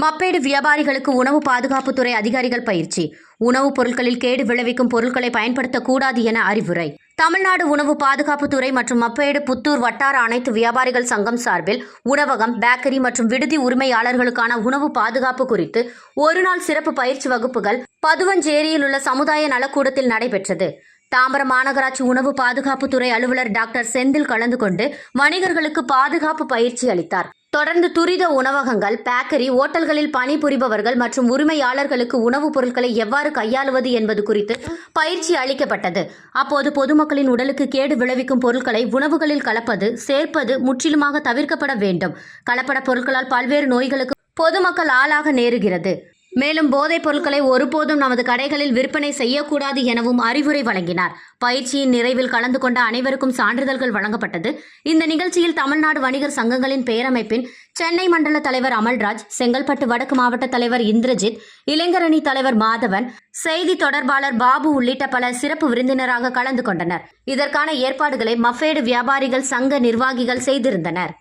மப்பேடு வியாபாரிகளுக்கு உணவு பாதுகாப்புத்துறை அதிகாரிகள் பயிற்சி. உணவுப் பொருட்களில் கேடு விளைவிக்கும் பொருட்களை பயன்படுத்தக்கூடாது என அறிவுரை. தமிழ்நாடு உணவு பாதுகாப்புத்துறை மற்றும் மப்பேடு புத்தூர் வட்டார அனைத்து வியாபாரிகள் சங்கம் சார்பில் உணவகம் பேக்கரி மற்றும் விடுதி உரிமையாளர்களுக்கான உணவு பாதுகாப்பு குறித்து ஒருநாள் சிறப்பு பயிற்சி வகுப்புகள் பதுவஞ்சேரியில் உள்ள சமுதாய நலக்கூடத்தில் நடைபெற்றது. தாம்பரம் மாநகராட்சி உணவு பாதுகாப்புத்துறை அலுவலர் டாக்டர் செந்தில் கலந்து கொண்டு வணிகர்களுக்கு பாதுகாப்பு பயிற்சி அளித்தார். தொடர்ந்து துரித உணவகங்கள் பேக்கரி ஓட்டல்களில் பணிபுரிபவர்கள் மற்றும் உரிமையாளர்களுக்கு உணவுப் பொருட்களை எவ்வாறு கையாளுவது என்பது குறித்து பயிற்சி அளிக்கப்பட்டது. அப்போது பொதுமக்களின் உடலுக்கு கேடு விளைவிக்கும் பொருட்களை உணவுகளில் கலப்பது சேர்ப்பது முற்றிலுமாக தவிர்க்கப்பட வேண்டும். கலப்பட பொருட்களால் பல்வேறு நோய்களுக்கு பொதுமக்கள் ஆளாக நேருகிறது. மேலும் போதைப் பொருட்களை ஒருபோதும் நமது கடைகளில் விற்பனை செய்யக்கூடாது எனவும் அறிவுரை வழங்கினார். பயிற்சியின் நிறைவில் கலந்து கொண்ட அனைவருக்கும் சான்றிதழ்கள் வழங்கப்பட்டது. இந்த நிகழ்ச்சியில் தமிழ்நாடு வணிகர் சங்கங்களின் பேரமைப்பின் சென்னை மண்டல தலைவர் அமல்ராஜ் செங்கல்பட்டு வடக்கு மாவட்ட தலைவர் இந்திரஜித் இளைஞரணி தலைவர் மாதவன் செய்தி தொடர்பாளர் பாபு உள்ளிட்ட பல சிறப்பு விருந்தினராக கலந்து கொண்டனர். இதற்கான ஏற்பாடுகளை மஃபேடு வியாபாரிகள் சங்க நிர்வாகிகள் செய்திருந்தனர்.